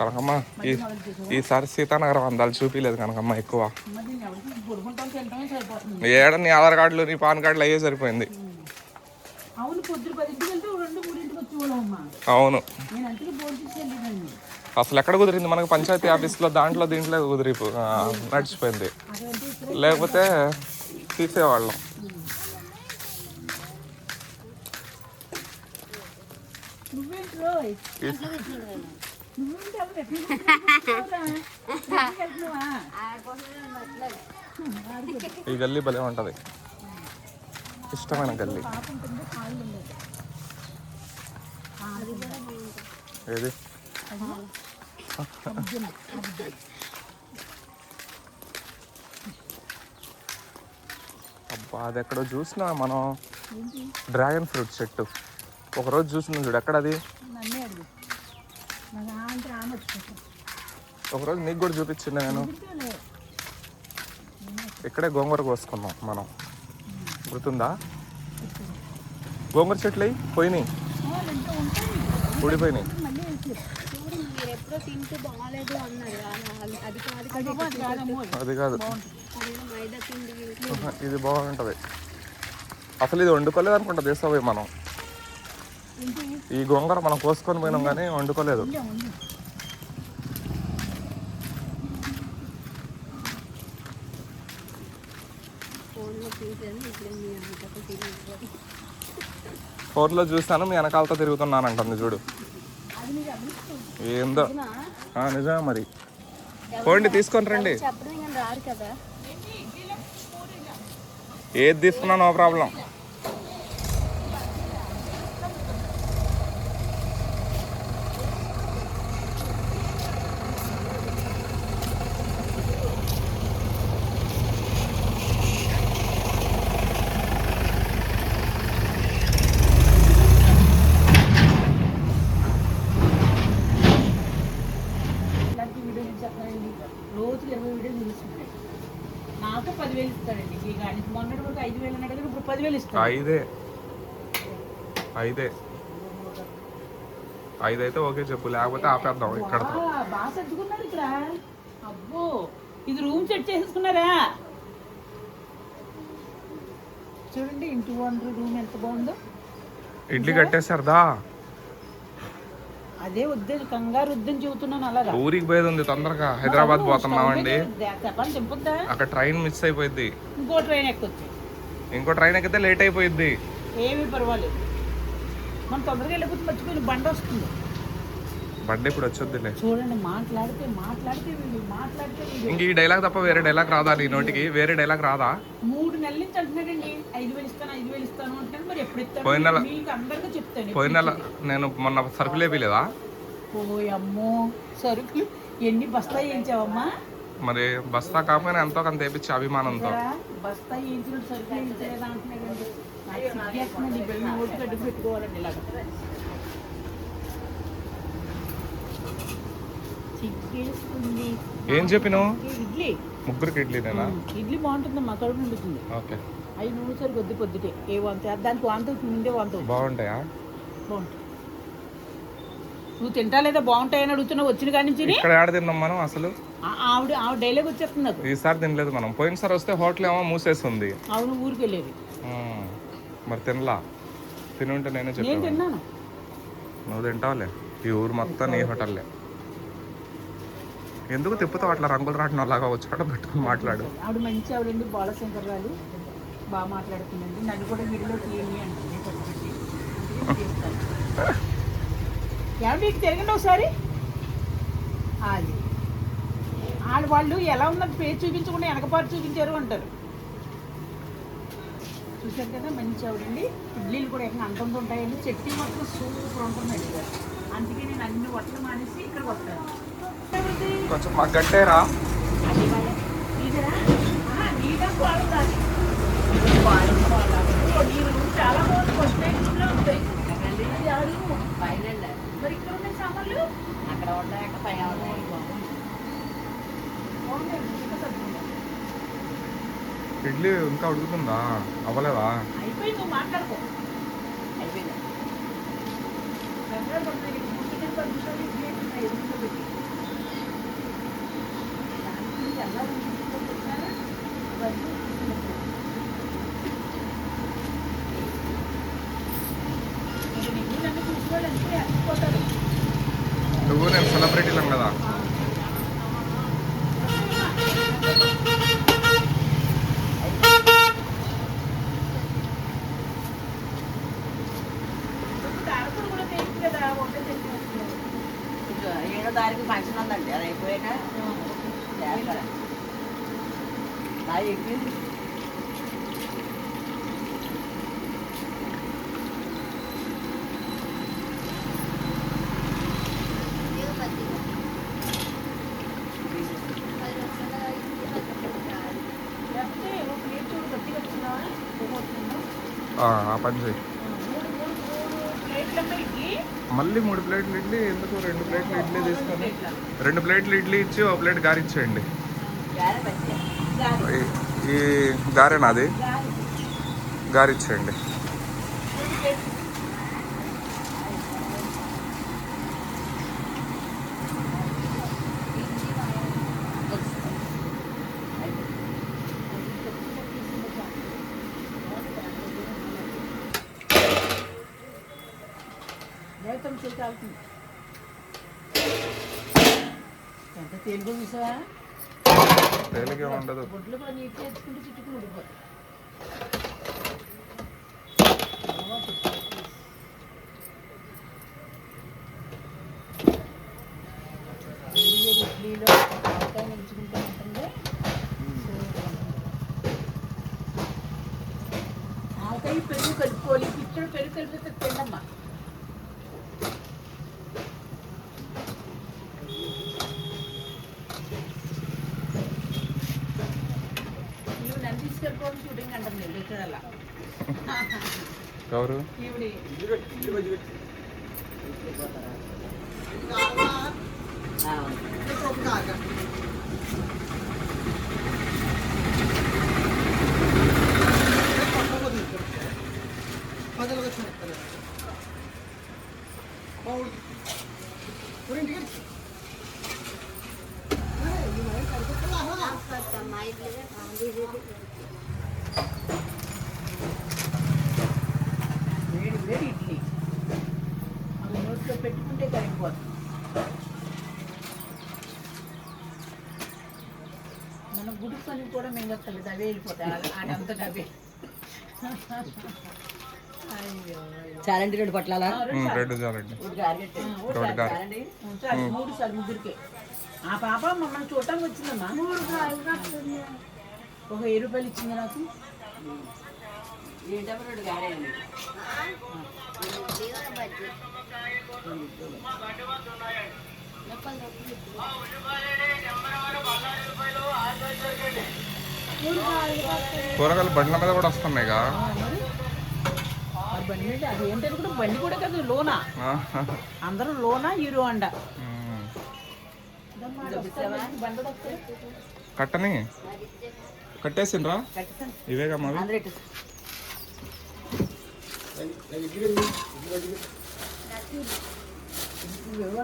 కనకమ్మ ఈ ఈసారి సీతానగరం అందాలు చూపించలేదు కనకమ్మ ఎక్కువ. ఏడ నీ ఆధార్ కార్డులు నీ పాన్ కార్డులు అయ్యే సరిపోయింది. అవును అసలు ఎక్కడ కుదిరింది? మనకు పంచాయతీ ఆఫీస్లో దాంట్లో దీంట్లో కుదిరి నడిచిపోయింది. లేకపోతే తీసేవాళ్ళం. ఈ గల్లీ భలే ఉంటుంది. ఇష్టమైన గల్లీ. ఏది? అబ్బా అది ఎక్కడో చూసినా మనం డ్రాగన్ ఫ్రూట్ చెట్టు ఒకరోజు చూసినాం చూడు ఎక్కడ ఒకరోజు నీకు కూడా చూపించిన నేను. ఇక్కడే గోంగూర కోసుకున్నాం మనం. గుర్తుందా? గోంగూర చెట్లు అయి పోయినాయి. ఊడిపోయినాయి. అది కాదు. ఇది బాగుంటుంది. అసలు ఇది వండుకోలేదు అనుకుంటా తీసుకోపోయి మనం. ఈ గోంగూర మనం కోసుకొని పోయినాం కానీ వండుకోలేదు. ఫోన్లో చూస్తాను మీ వెనకాలతో చూడు. అది నీకు అనిపిస్తుంది ఏందో. ఆ, నిజమే మరి. పోండి తీసుకొని రండి. ఏది తీసుకున్నా నో ప్రాబ్లం. ఐదే. ఐదే. ఐదైతే ఓకే చెప్పు లేకపోతే ఆపేద్దాం ఇక్కడ బా- బాగా సర్దుకున్నాడు ఇక్కడ. అబ్బో ఇది రూమ్ సెట్ చేసేసుకున్నారా? చూడండి ఇంటి ఓనర్ రూమ్ ఎంత బాగుందో. ఇడ్లీ కట్టేశారదా? అదే వద్దని కంగారు వద్దని చెబుతున్నాను అలాగా. ఊరికి పోయేది ఉంది తొందరగా. హైదరాబాద్ పోతున్నామండి. అక్కడ ట్రైన్ మిస్ అయిపోయింది ఇంకో ట్రైన్ ఎక్కొచ్చు. ఇంకో ట్రైన్ ఎక్కితే లేట్ అయిపోయింది ఏమీ పర్వాలేదు. మనం తొందరగా వెళ్ళిపోతే మర్చిపోయిన బండి వస్తుంది. బండి ఇప్పుడు వచ్చొద్దులే. చూడండి మాట్లాడితే మాట్లాడితే వీళ్ళు మాట్లాడితే వీళ్ళు ఇంక ఈ డైలాగ్ తప్ప వేరే డైలాగ్ రాదా నీ నోటికి? వేరే డైలాగ్ రాదా? మూడు నెలల నుంచి అంటున్నాడండి. ఐదు వేలు ఇస్తాను ఐదు వేలు ఇస్తాను అంటున్నాడు. మరి ఎప్పుడు పోయిన ఇస్తాను నెల- మీకు అందరికీ చెప్తాను పోయిన నెల నేను మొన్న సరుకులు వేపిలేదా ఓ అమ్మో. సరుకులు ఎన్ని బస్తాయి వేయించావమ్మా? మరి బస్తా కాకపోయినా ఎంతో కొంత వేపించి అభిమానంతో. ఏం చెప్పినావు? ముగ్గురికి ఇడ్లీనేనా ఇడ్లీ బాగుంటుంది మా కడుపు నిండుతుంది ఓకే. అవి నూనె సరి కొద్ది పొద్దుటే. ఏ వంత దానికి వాంత ముందే వాంత బాగుంటాయా? బాగుంటుంది నువ్వు తింటా లేదా బాగుంటాయని అడుగుతున్నావు వచ్చిన కాడి నుంచి ఇక్కడ ఏడ తిన్నాం మనం అసలు? ఆ- ఆవిడ ఆవిడ డైలాగ్ వచ్చేస్తుంది నాకు. ఈసారి తినలేదు మనం. పోయినసారి వస్తే హోటల్ ఏమో మూసేస్తుంది ఆవిడ ఊరికి వెళ్ళేది. మరి తినలా? తిని ఉంటే నేనే నేను చెప్పాను తిన్నాను. నువ్వు తింటావులే. ఈ ఊరు మొత్తం నీ హోటల్లే. ఎందుకు తిప్పుతావు అట్లా రంగులు రావడం అలాగా వచ్చాడ పెట్టుకుని మాట్లాడు? ఆవిడ మంచి ఆవిడండి బాలశంకర్ గారు బాగా మాట్లాడుతుందండి. నన్ను కూడా వీడిలో తీయండి ఏమండి ఇటు తిరగండి ఒకసారి. అది. వాళ్ళు ఎలా ఉన్నది పేరు చూపించకుండా వెనకపాటు చూపించారు అంటారు. చూశారు కదా మంచి ఆవిడండి. ఇడ్లీలు కూడా ఎక్కడ అంతంత ఉంటాయండి. చట్నీ మాత్రం సూపర్ ఉంటుందండి అందుకే నేను అన్ని వట్టలు మానేసి ఇక్కడ వస్తాను. కొంచెం మాకు గట్టేరా అది వాళ్ళ నీదేనా? ఆహా, నీదే పాలు కాదు. పాలు పాలు. ఓ, నీ రూమ్ చాలా బాగుంది. ఫస్ట్ నైట్ రూమ్లో ఉంటాయి. ఇది ఆ రూము. మరి ఇక్కడ ఉన్నాయి సామాన్లు? అక్కడ ఉన్నాయి, అక్కడ పైన ఉన్నాయి. బాగున్నాయి. ఇంకా సర్దుకుందాం. ఇడ్లీ ఇంకా ఉడుకుతుందా అవ్వలేదా అయిపోయింది నువ్వు మాట్లాడుకో అయిపోయింది కంగారు పడుతుంది. మూడు టికెట్ పది నిమిషాలు ఇడ్లీ అయిపోయింది. ఎదురుగా పెట్టి. నువ్వు నేను సెలబ్రిటీలం కదా తారకుడు కూడా తెలుసు కదా వంట తెలిసి ఏడో తారీఖు ఫంక్షన్ ఉందండి అది అయిపోయాక చేస్తారా బాగా ఎక్కింది లేకపోతే ఒక ప్లేట్ చూడు గట్టిగా వచ్చిందా పోగొట్టుకుందా ఆ, ఆ పని చేయి మూడు మూడు మూడు ప్లేట్లమ్మ ఇడ్లీ మళ్ళీ మూడు ప్లేట్లు ఇడ్లీ ఎందుకు రెండు ప్లేట్లు ఇడ్లీ తీసుకొని? రెండు ప్లేట్లు ఇడ్లీ ఇచ్చి ఒక ప్లేట్ గారి ఇచ్చేయండి. గారె పచ్చి గారి ఈ- గారి గారి ఇచ్చేయండి మూడు ప్లేట్లు చేతి కాలుతుంది ఎంత తెలుగు చూసావా? తేలికే ఉండదు. గుడ్లు కూడా నీట్ చేసుకుంటే చుట్టుకుని ఉడిపోతాయి ఇవి నన్ను తీసుకెళ్ళిపోవడం షూటింగ్ అంటారు నేను ఇక్కడ అలా ఎవరు ఈవిడి వేడి వేడి ఇడ్లీ అవి నోట్లో పెట్టుకుంటే కరిగిపోతుంది మన కూడా మింగక్కర్లేదు అవే వెళ్ళిపోతాయి ఆ- ఆడంతట అవే చాలండి రెండు పట్లాలా రెండు చాలండి. మూడు సార్లు ముగ్గురికే. ఆ పాప మమ్మల్ని చూడటానికి వచ్చిందమ్మా. ఒక వెయ్యి రూపాయలు ఇచ్చింది నాకు. రెండు గారె అండి. కూరగాయలు బండ్ల మీద కూడా వస్తున్నాయిగా. కూడా బండి కూడా కాదు లోనా. అందరూ లోనా హీరో అండ. కట్టని? కట్టేసిండ్రా? ఇవేగా మావి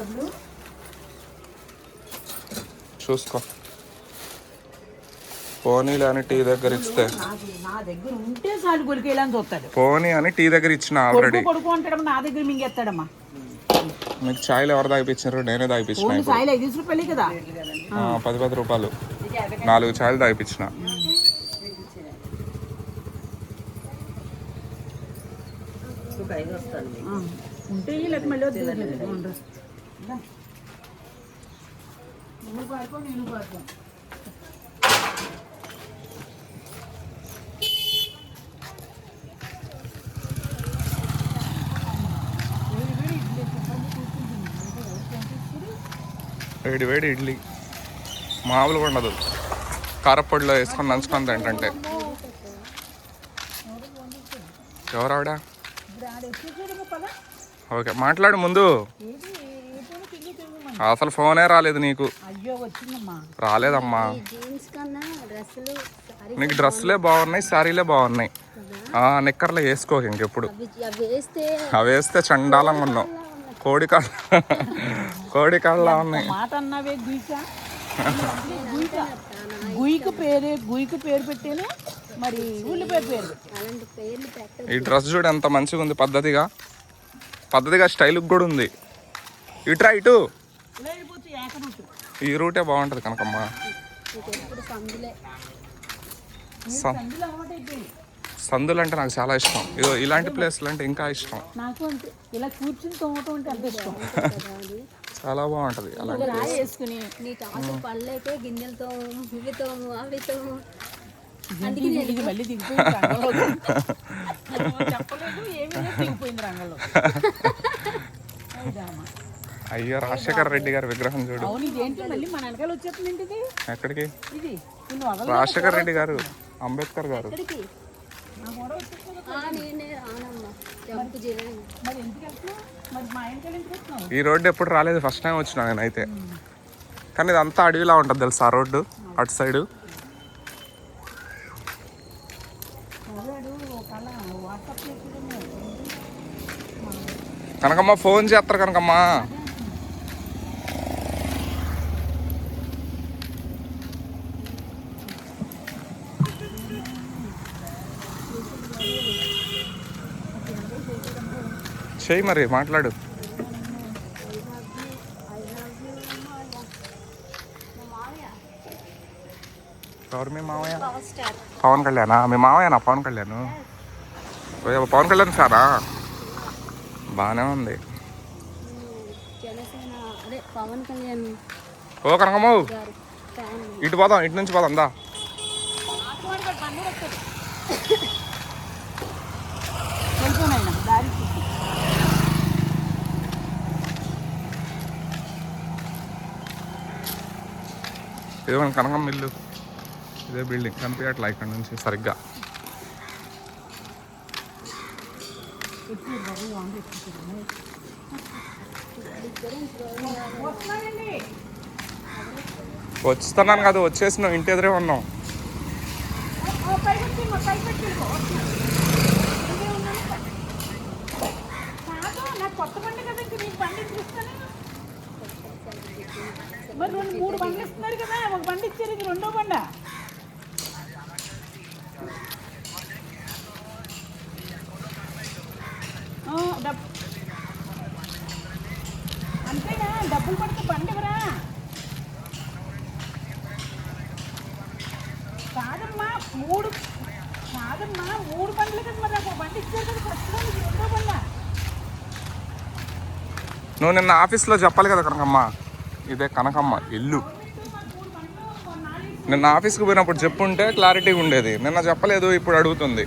డబ్బులు. చూసుకో. పోనీలే అని టీ దగ్గర ఇస్తే. నాకు నా దగ్గర ఉంటే చాలు కొలికేయాలని చూస్తాడు. పోనీ అని టీ దగ్గర ఇచ్చిన ఆల్రెడీ. కొడుకు కొడుకు అంటాడమ్మా నా దగ్గర మింగేస్తాడమ్మా మీకు ఛాయ్లు ఎవరు తాగిపించారు నేనే తాగిపించిన ఐదు రూపాయలే కదా. పది పది రూపాయలు. నాలుగు ఛాయ్లు తాగిపించిన. ఉంటే మళ్ళీ వద్దు. ఉండు. దా. నువ్వు పాడుకో నేను పాడుకో వేడి వేడి ఇడ్లీ శుభ్రంగా కూర్చుంటుంది. అంటే ఎవరు పంపిస్తారు? వేడి వేడి ఇడ్లీ. మామూలుగా ఉండదు. కారపొడిలో వేసుకొని నంచుకొని తింటుంటే. ఎవరు ఆవిడ? ఇప్పుడు ఆడ వచ్చేసాడు పదా ఓకే మాట్లాడు ముందు. అసలు ఫోనే రాలేదు నీకు. రాలేదమ్మా. నీకు డ్రెస్సులే బాగున్నాయి శారీలే బాగున్నాయి. నిక్కర్లు వేసుకోక ఇంకెప్పుడు. అవి అవి వేస్తే అవి వేస్తే చండాలంగా ఉన్నావు. కోడి కాళ్ళ కోడి కాళ్ళ ఉన్నాయి. మాట అన్నావే గుయిక గుయిక గుయిక పేరే గుయిక పేరు పెట్టేనే మరి ఉల్లిపాయ పేరు పెట్టే. అలాంటి పేర్లు పెట్ట ఈ డ్రెస్ చూడు ఎంత మంచిగా ఉంది పద్ధతిగా. పద్ధతిగా స్టైల్కి కూడా ఉంది. ఇటు ఏక రూట్ ఈ రూటే బాగుంటుంది కనకమ్మ. సందులే సం- అందులో అలవాటు అయిపోయింది సందులు అంటే నాకు చాలా ఇష్టం. ఇదో ఇలాంటి ప్లేస్లు అంటే ఇంకా ఇష్టం. నాకు ఇలా కూర్చుని తోమటం అంటే అంత ఇష్టం. చాలా బాగుంటుంది అలా ఒక రాయి వేసుకుని నీకు ఆశ పళ్ళైతే గిన్నెలతో ఇవితో అవితో అందుకే ఇది మళ్ళీ దిగిపోయింది రంగంలో చెప్పలేదు ఏమీ లేదు, దిగిపోయింది రంగంలో. అయిదామా. అయ్యో రాజశేఖర రెడ్డి గారి విగ్రహం చూడు. ఎక్కడికి? ఇది నిన్ను వదల రాజశేఖర రెడ్డి గారు అంబేద్కర్ గారు. నేనే ఈ రోడ్డు ఎప్పుడు రాలేదు ఫస్ట్ టైం వచ్చిన నేనైతే. కానీ ఇదంతా అడవిలా ఉంటుంది తెలుసా ఆ రోడ్డు? అటు సైడు కనకమ్మ ఫోన్ చేస్తారు కనకమ్మ. చెయ్యి మరి మాట్లాడు. ఎవరు మీ మామయ్య స్టార్ పవన్ కళ్యాణా? మీ మామయ్యనా పవన్ కళ్యాణ్? పవన్ కళ్యాణ్ సారా? బాగానే ఉంది. ఓ కనకమ్మ ఇటు పోదాం ఇటు నుంచి పోదాం దా. ఇదే మన కనకం ఇల్లు. ఇదే బిల్డింగ్ కనిపించట్లా ఇక్కడ నుంచి సరిగ్గా. వస్తున్నానండి వస్తున్నాను కదా వచ్చేసినావు ఇంటి ఎదురే ఉన్నాం ఓ, పైకి వచ్చి మా పైకి కొత్త బండి కదా ఇంక నీకు బండి ఇస్తాను మరి రెండు మూడు బండ్లు ఇస్తున్నారు కదా ఒక బండి ఇచ్చారు ఇది రెండో బండ? అంతేనా? డబ్బులు పడితే బండి ఇవ్వరా? కాదమ్మా మూడు కాదమ్మా మూడు బండ్లు కదా మరి ఒక బండి ఇచ్చారు కదా ఫస్ట్ ఇది రెండో బండ? నువ్వు నిన్న ఆఫీస్లో చెప్పాలి కదా కనకమ్మా. ఇదే కనకమ్మ ఇల్లు. నిన్న ఆఫీస్కి పోయినప్పుడు చెప్పుంటే క్లారిటీగా ఉండేది నిన్న చెప్పలేదు ఇప్పుడు అడుగుతుంది.